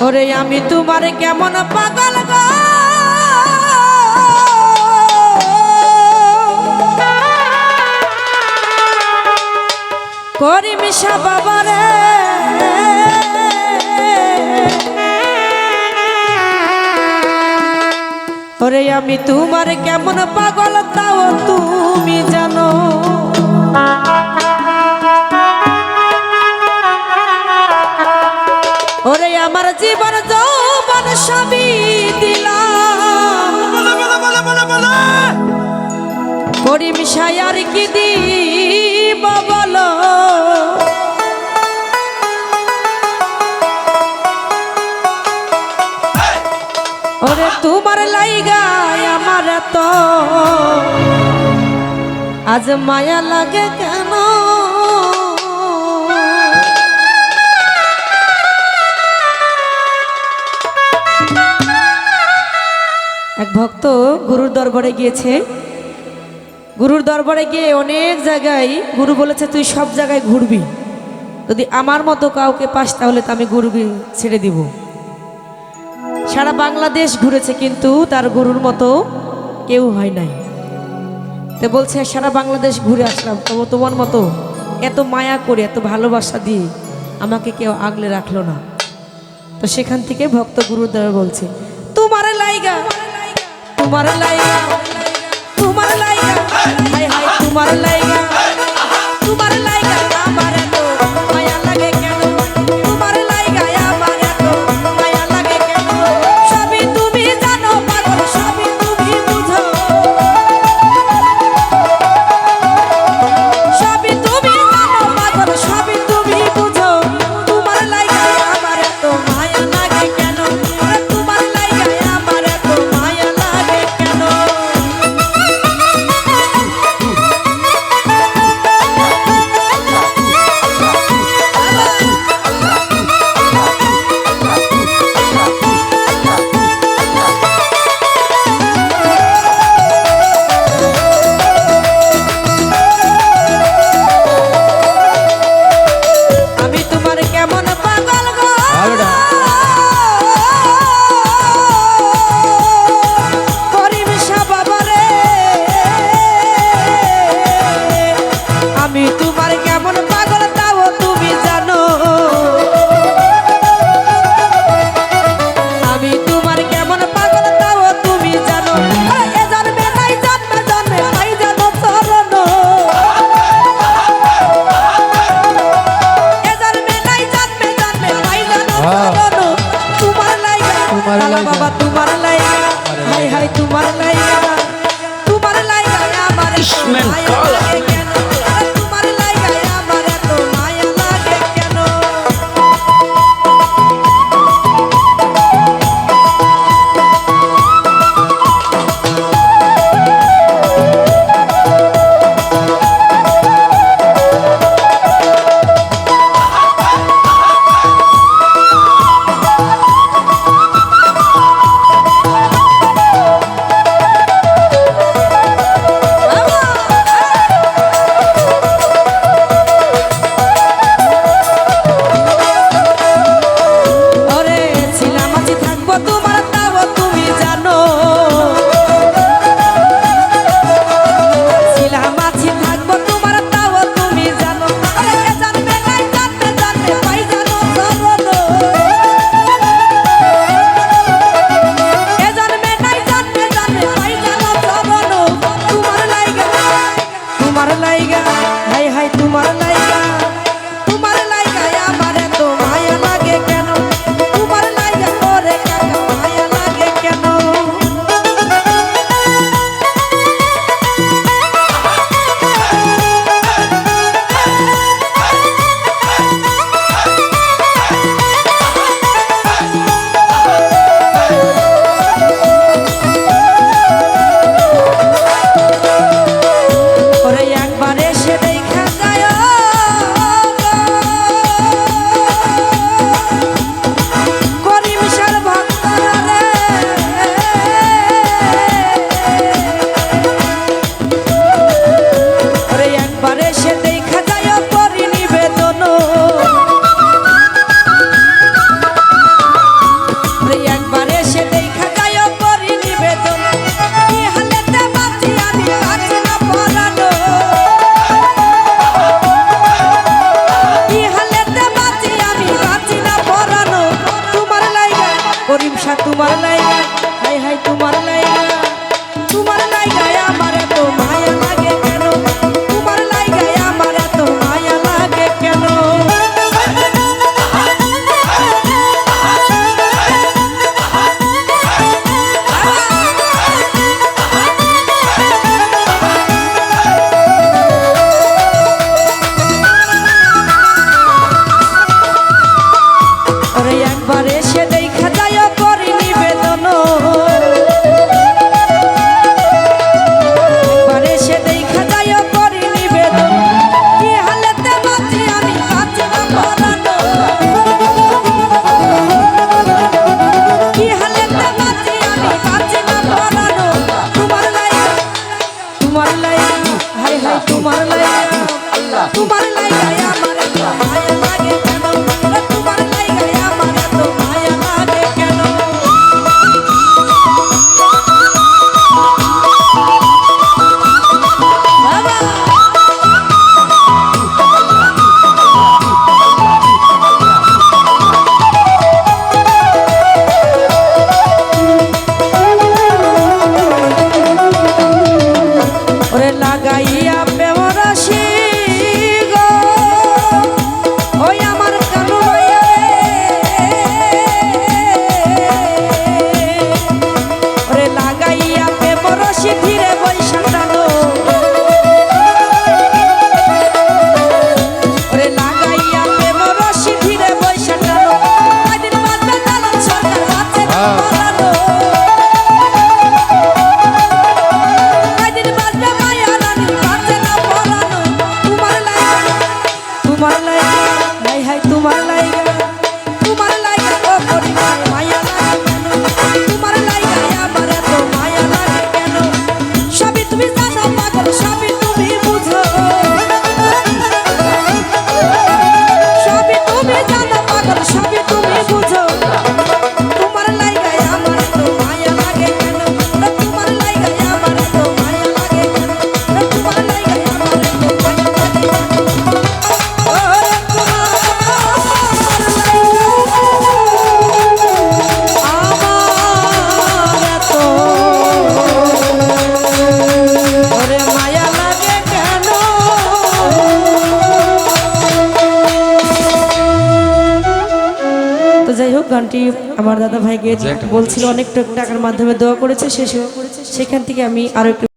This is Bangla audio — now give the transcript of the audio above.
ওরে আমি তোমার কেমন পাগল গো? করি মিশা বাবারে ওরে আমি তোমার কেমন পাগল তাও তুমি জানো। আমার জীবন যৌবন সবই দিলাম। বলে বলে বলে বলে বলে করি মিশাই আর কি দিব বলো? ওরে তোমার লাইগায় আমার এত। আজ মায়া লাগে কেন? এক ভক্ত গুরুর দরবারে গিয়েছে। গুরুর দরবারে গিয়ে অনেক জায়গায় গুরু বলেছে, তুই সব জায়গায় ঘুরবি। যদি আমার মতো কাউকে পাস, তাহলে তো আমি ঘুরবি ছেড়ে দিব। সারা বাংলাদেশ ঘুরেছে, কিন্তু তার গুরুর মতো কেউ হয় নাই। তো বলছে, সারা বাংলাদেশ ঘুরে আসলাম। তবু তোমার মতো এত মায়া করে, এত ভালোবাসা দিয়ে আমাকে কেউ আগলে রাখল না। তো সেখান থেকে ভক্ত গুরুর দ্বারা বলছে তোমার লাইয়া তোমার লাইয়া তোমার লাইগা তোমার লাইগা হাই হাই তোমার লাইগা গানটি আমার দাদা ভাই গিয়ে বলছিল অনেক টাকার মাধ্যমে দোয়া করেছে সে সেখান থেকে আমি আরও